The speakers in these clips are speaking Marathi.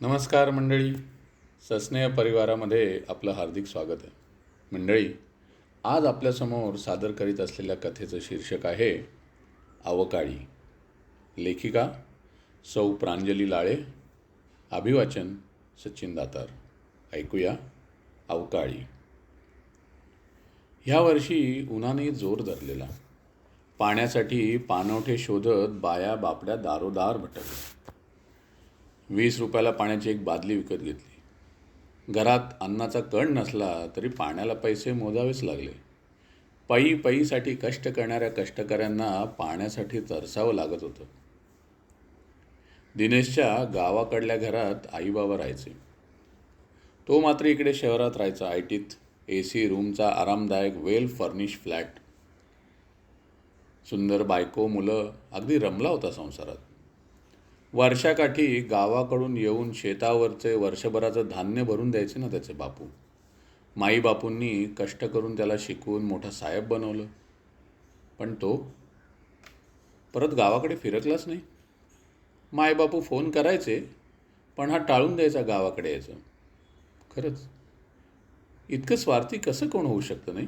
नमस्कार मंडळी. सस्नेह परिवारामध्ये आपलं हार्दिक स्वागत आहे. मंडळी आज आपल्यासमोर सादर करीत असलेल्या कथेचं शीर्षक आहे अवकाळी. लेखिका सौ प्रांजली लाळे अभिवाचन सचिन दातार. ऐकूया अवकाळी. ह्या वर्षी उन्हाने जोर धरलेला. पाण्यासाठी पाणवठे शोधत बाया बापड्या दारोदार भटकल्या. वीस रुपयाला पाण्याची एक बादली विकत घेतली. घरात अन्नाचा कण नसला तरी पाण्याला पैसे मोजावेच लागले. पायी पायीसाठी कष्ट करणाऱ्या कष्टकऱ्यांना पाण्यासाठी तरसावं लागत होतं. दिनेशच्या गावाकडल्या घरात आईबाबा राहायचे. तो मात्र इकडे शहरात राहायचा. आय टीत ए सी रूमचा आरामदायक वेल फर्निश फ्लॅट सुंदर बायको मुलं अगदी रमला होता संसारात. वर्षाकाठी गावाकडून येऊन शेतावरचे वर्षभराचं धान्य भरून द्यायचे ना त्याचे बापू. माई बापूंनी कष्ट करून त्याला शिकवून मोठा साहेब बनवलं. पण तो परत गावाकडे फिरकलाच नाही. मायबापू फोन करायचे पण हा टाळून द्यायचा गावाकडे यायचं. खरंच इतकं स्वार्थी कसं कोण होऊ शकतं नाही?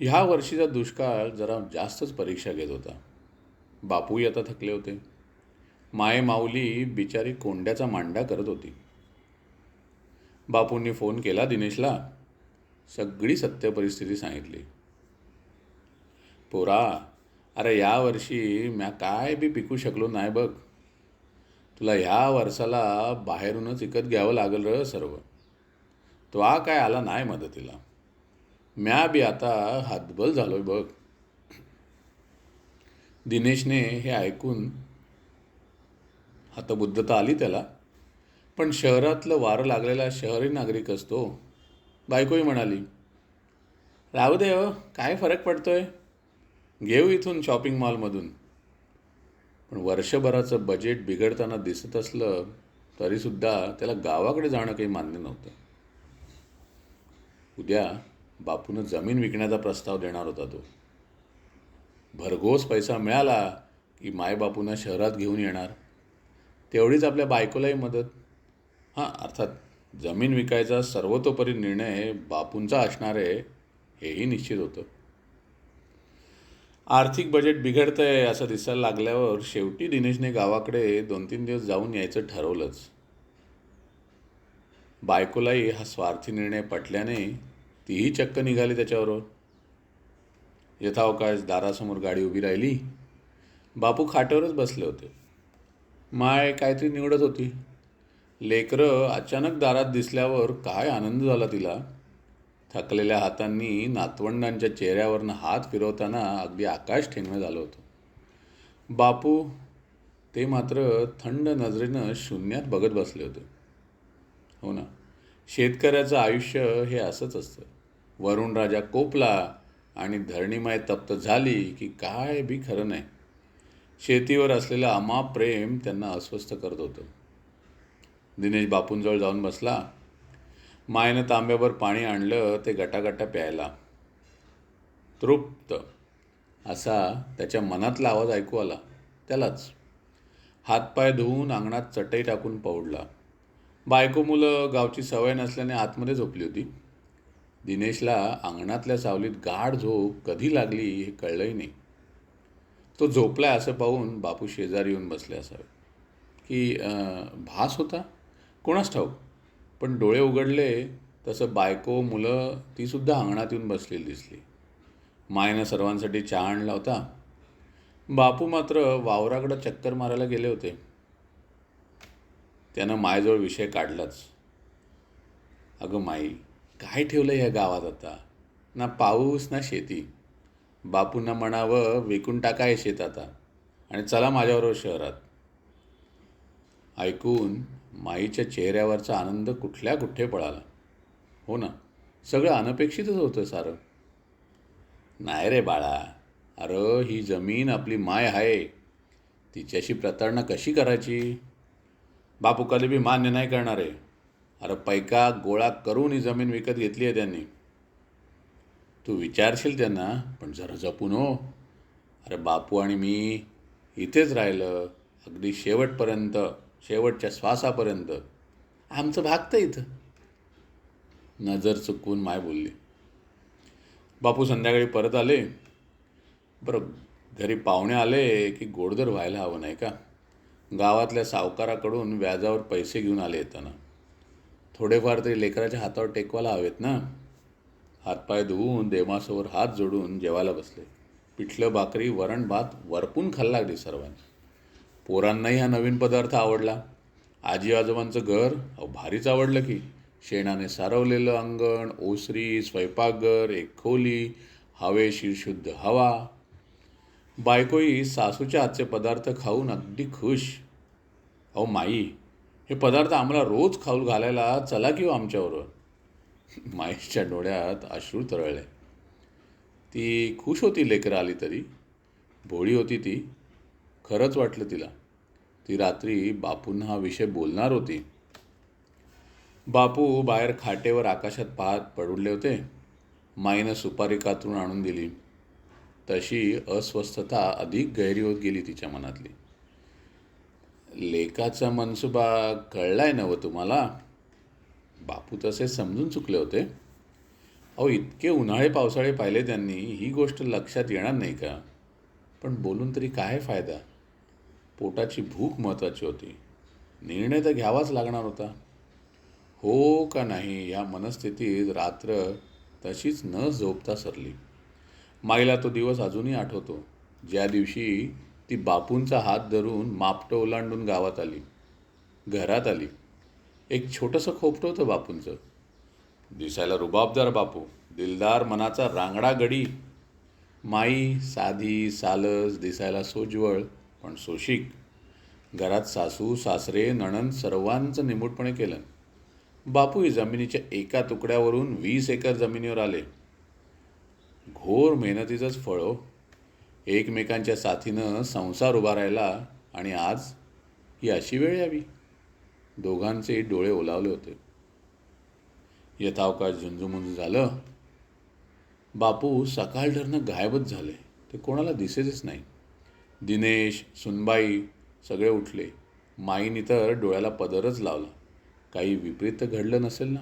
ह्या वर्षीचा दुष्काळ जरा जास्तच परीक्षा घेत होता. बापूही आता थकले होते. मायमाऊली बिचारी कोंड्याचा मांडा करत होती. बापूंनी फोन केला दिनेशला. सगळी सत्य परिस्थिती सांगितली. पोरा अरे या वर्षी म्या काय बी पिकू शकलो नाही बघ. तुला ह्या वर्षाला बाहेरूनच विकत घ्यावं लागल र सर्व. तो आ काय आला नाही मदतीला. म्या बी आता हातबल झालोय बघ. दिनेशने हे ऐकून आता बुद्धता आली त्याला. पण शहरातलं वारं लागलेला शहरी नागरिक असतो. बायकोही म्हणाली राहू दे हो काय फरक पडतो आहे घेऊ इथून शॉपिंग मॉलमधून पण वर्षभराचं बजेट बिघडताना दिसत असलं तरीसुद्धा त्याला गावाकडे जाणं काही मान्य नव्हतं. उद्या बापूनं जमीन विकण्याचा प्रस्ताव देणार होता तो. भरघोस पैसा मिळाला की मायबापूंना शहरात घेऊन येणार. तेवढीच आपल्या बायकोलाही मदत. हां अर्थात जमीन विकायचा सर्वतोपरी निर्णय बापूंचा असणार आहे हेही निश्चित होतं. आर्थिक बजेट बिघडतंय असं दिसायला लागल्यावर शेवटी दिनेशने गावाकडे दोन तीन दिवस जाऊन यायचं ठरवलंच. बायकोलाही हा स्वार्थी निर्णय पटल्याने तीही चक्क निघाली त्याच्याबरोबर. यथावकाश दारासमोर गाडी उभी राहिली. बापू खाट्यावरच बसले होते. माय काहीतरी निवडत होती. लेकरं अचानक दारात दिसल्यावर काय आनंद झाला तिला? थकलेल्या हातांनी नातवंडांच्या चेहऱ्यावरनं हात फिरवताना अगदी आकाश ठेंगणं झालं होतं. बापू ते मात्र थंड नजरेनं शून्यात बघत बसले होते. हो ना शेतकऱ्याचं आयुष्य हे असंच असतं. वरुण राजा कोपला आणि धरणीमाय तप्त झाली की काय बी खरं नाही. शेतीवर असलेलं अमाप प्रेम त्यांना अस्वस्थ करत होतं. दिनेश बापूंजवळ जाऊन बसला. मायनं तांब्यावर पाणी आणलं ते गटागटा प्यायला. तृप्त. असा त्याच्या मनातला आवाज ऐकू आला. त्यालाच. हातपाय धुवून अंगणात चटई टाकून पवडला बायको मुलं गावची सवय नसल्याने आतमध्ये झोपली होती. दिनेशला अंगणातल्या सावलीत गाढ झोप कधी लागली हे कळलंही नाही. तो झोपला आहे असं पाहून बापू शेजारी येऊन बसले असावे. की भास होता? कोणाच ठाऊक? पण डोळे उघडले तसं बायको मुलं तीसुद्धा अंगणात येऊन बसलेली दिसली. मायनं सर्वांसाठी चहा आणला होता. बापू मात्र वावराकडं चक्कर मारायला गेले होते. त्यानं मायजवळ विषय काढलाच. अगं माई काय ठेवलं या गावात आता? ना पाऊस ना शेती. बापूंना म्हणावं विकून टाका शेत आता. आणि चला माझ्याबरोबर शहरात. ऐकून माईच्या चेहऱ्यावरचा आनंद कुठल्या कुठे पळाला? हो ना सगळं अनपेक्षितच होतं सारं. नाही रे बाळा अरे ही जमीन आपली माय आहे तिच्याशी प्रताडणा कशी करायची? बापू कधी बी मान्य नाही करणार. आहे अरे पैका गोळा करून ही जमीन विकत घेतली आहे त्यांनी. तू विचारशील त्यांना पण जरा जपून हो. अरे बापू आणि मी इथेच राहिलं अगदी शेवटपर्यंत शेवटच्या श्वासापर्यंत. आमचं भागतं इथं. नजर चुकवून माय बोलली. बापू संध्याकाळी परत आले. बरं घरी पाहुणे आले की गोडधर व्हायला हवं नाही का? गावातल्या सावकाराकडून व्याजावर पैसे घेऊन आले येताना. थोडेफार तरी लेकराच्या हातावर टेकवायला हवेत ना? हातपाय धुवून देमासोवर हात जोडून जेवायला बसले. पिठलं भाकरी वरण भात वरपून खाल्ला अगदी सर्वांनी. पोरांनाही हा नवीन पदार्थ आवडला. आजी आजोबांचं घर अहो भारीच आवडलं की. शेणाने सारवलेलं अंगण ओसरी स्वयंपाकघर एक खोली हवेशीर शुद्ध हवा. बायकोई सासूच्या हातचे पदार्थ खाऊन अगदी खुश. अहो माई हे पदार्थ आम्हाला रोज खाऊ घालायला चला की हो आमच्याबरोबर? माहेशच्या डोळ्यात अश्रू तरळले. ती खुश होती लेकरं आली तरी. भोळी होती ती. खरंच वाटलं तिला. ती रात्री बापूंना हा विषय बोलणार होती. बापू बाहेर खाटेवर आकाशात पाहत पडले होते. माईनं सुपारी कातरून आणून दिली. तशी अस्वस्थता अधिक गहरी होत गेली तिच्या मनातली. लेकाचा मनसुबा कळलाय नवं तुम्हाला? बापू तसे समजून चुकले होते. अहो इतके उन्हाळे पावसाळे पाहिले त्यांनी ही गोष्ट लक्षात येणार नाही का? पण बोलून तरी काय फायदा? पोटाची भूक महत्त्वाची होती. निर्णय तर घ्यावाच लागणार होता. हो का नाही या मनस्थितीत रात्र तशीच न झोपता सरली. माईला तो दिवस अजूनही आठवतो. ज्या दिवशी ती बापूंचा हात धरून मापटं ओलांडून गावात आली. घरात आली. एक छोटंसं खोपटं होतं बापूंचं. दिसायला रुबाबदार बापू दिलदार मनाचा रांगडा गडी. माई साधी सालस दिसायला सोज्वळ पण सोशिक. घरात सासू सासरे नणंद सर्वांचं निमूटपणे केलं. बापूही जमिनीच्या एका तुकड्यावरून वीस एकर जमिनीवर आले. घोर मेहनतीचंच फळ हो. एकमेकांच्या साथीनं संसार उभा राहिला आणि आज ही अशी वेळ यावी. दोघांचे डोळे ओलावले होते. यथावकाश झुंजूमुंजू झालं. बापू सकाळधरनं गायबच झाले. ते कोणाला दिसेच नाही. दिनेश सुनबाई सगळे उठले. माईनी तर डोळ्याला पदरच लावला. काही विपरीत तर घडलं नसेल ना?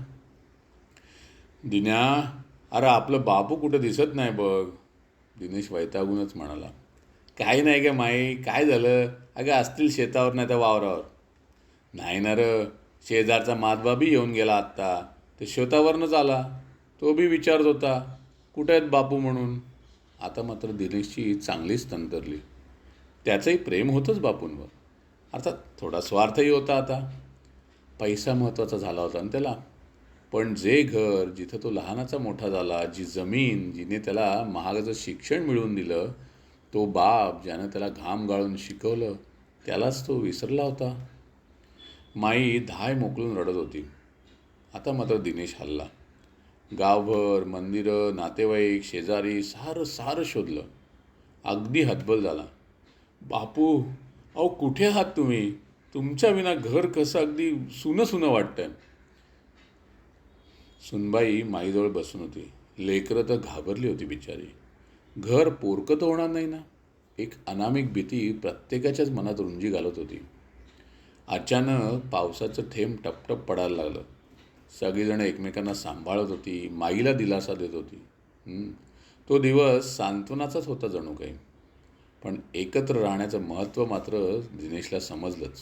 दिन्या अरे आपलं बापू कुठं दिसत नाही बघ. दिनेश वैतागूनच म्हणाला. काही नाही गे माई काय झालं? अगं असतील शेतावर नाही तर वावरावर. नाही ना र. शेजारचा माधबाबी येऊन गेला आत्ता. ते शेतावरनंच आला. तो बी विचारत होता कुठे आहेत बापू म्हणून? आता मात्र दिनेशची चांगलीच तंतरली त्याचंही प्रेम होतंच बापूंवर. अर्थात थोडा स्वार्थही होता आता. पैसा महत्त्वाचा झाला होता ना त्याला. पण जे घर जिथं तो लहानाचा मोठा झाला जी जमीन जिने त्याला महागाचं शिक्षण मिळवून दिलं तो बाप ज्यानं त्याला घाम गाळून शिकवलं त्यालाच तो विसरला होता. माई धाय मोकळून रडत होती. आता मात्र दिनेश हल्ला. गावभर मंदिरं नातेवाईक शेजारी सारं सारं शोधलं. अगदी हतबल झाला. बापू अहो कुठे आहात तुम्ही? तुमच्या विना घर कसं अगदी सुनं सुनं वाटतंय. सुनबाई माईजवळ बसून होती. लेकरं तर घाबरली होती बिचारी. घर पोरकं तर होणार नाही ना? एक अनामिक भीती प्रत्येकाच्याच मनात रुंजी घालत होती. अचानक पावसाचं थेंब टपटप पडायला लागलं. सगळीजणं एकमेकांना सांभाळत होती माईला दिलासा देत होती. तो दिवस सांत्वनाचाच होता जणू काही. पण एकत्र राहण्याचं महत्त्व मात्र दिनेशला समजलंच.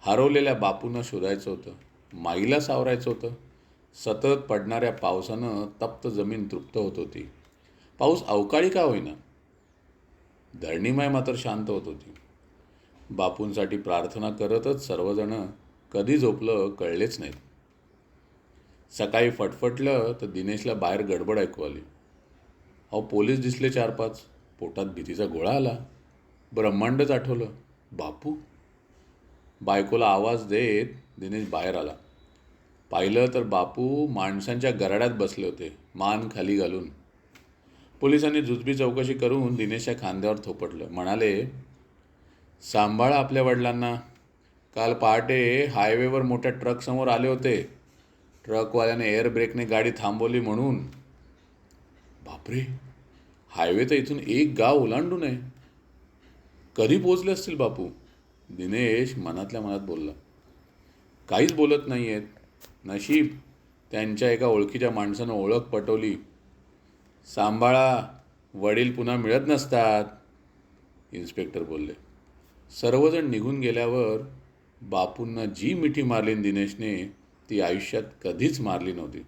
हरवलेल्या बापूंना शोधायचं होतं माईला सावरायचं होतं. सतत पडणाऱ्या पावसानं तप्त जमीन तृप्त होत होती. पाऊस अवकाळी का होईना? धरणीमाय मात्र शांत होत होती. बापूंसाठी प्रार्थना करतच सर्वजण कधी झोपलं कळलेच नाहीत. सकाळी फटफटलं तर दिनेशला बाहेर गडबड ऐकू आली. अहो पोलीस दिसले चार पाच पोटात भीतीचा गोळा आला. ब्रह्मांडच आठवलं. बापू. बायकोला आवाज देत दिनेश बाहेर आला. पाहिलं तर बापू माणसांच्या गराड्यात बसले होते मान खाली घालून. पोलिसांनी जुजबी चौकशी करून दिनेशच्या खांद्यावर थोपटलं. म्हणाले सांभाळा आपल्या वडिलांना. काल पहाटे हायवेवर मोठ्या ट्रकसमोर आले होते. ट्रकवाल्याने एअर ब्रेकने गाडी थांबवली म्हणून. बापरे हायवे तर इथून एक गाव ओलांडून आहे कधी पोचले असतील बापू? दिनेश मनातल्या मनात बोलला. काहीच बोलत नाही आहेत नशीब त्यांच्या एका ओळखीच्या माणसानं ओळख पटवली. सांभाळा वडील पुन्हा मिळत नसतात इन्स्पेक्टर बोलले. सर्वजण निघून गेल्यावर बापूंना जी मिठी मारली दिनेशने ती आयुष्यात कधीच मारली नव्हती.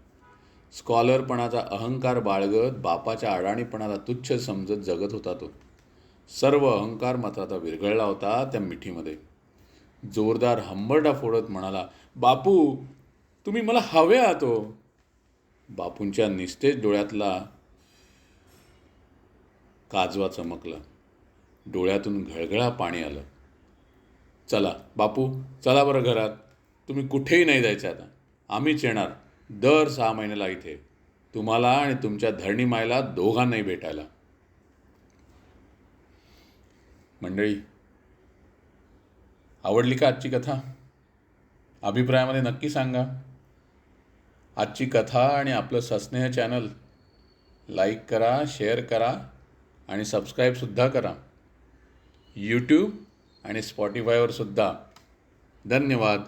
स्कॉलरपणाचा अहंकार बाळगत बापाच्या अडाणीपणाला तुच्छ समजत जगत होता तो. सर्व अहंकार मात्र आता विरघळला होता त्या मिठीमध्ये. जोरदार हंबरडा फोडत म्हणाला बापू तुम्ही मला हवे आहात हो. बापूंच्या निस्तेज डोळ्यातला काजवा चमकला. डोळ्यातून घळघळा पाणी आलं. चला बापू चला बरं घरात. तुम्ही कुठेही नाही जायचं आता. आम्हीच येणार. दर सहा महिन्याला इथे. तुम्हाला आणि तुमच्या धरणी मायला दोघांनाही भेटायला. मंडळी आवडली का आजची कथा? अभिप्रायामध्ये नक्की सांगा. आजची कथा आणि आपलं सस्नेह चॅनल लाईक करा शेअर करा आणि सबस्क्राईबसुद्धा करा. यूट्यूब आणि स्पॉटीफायवर सुद्धा धन्यवाद.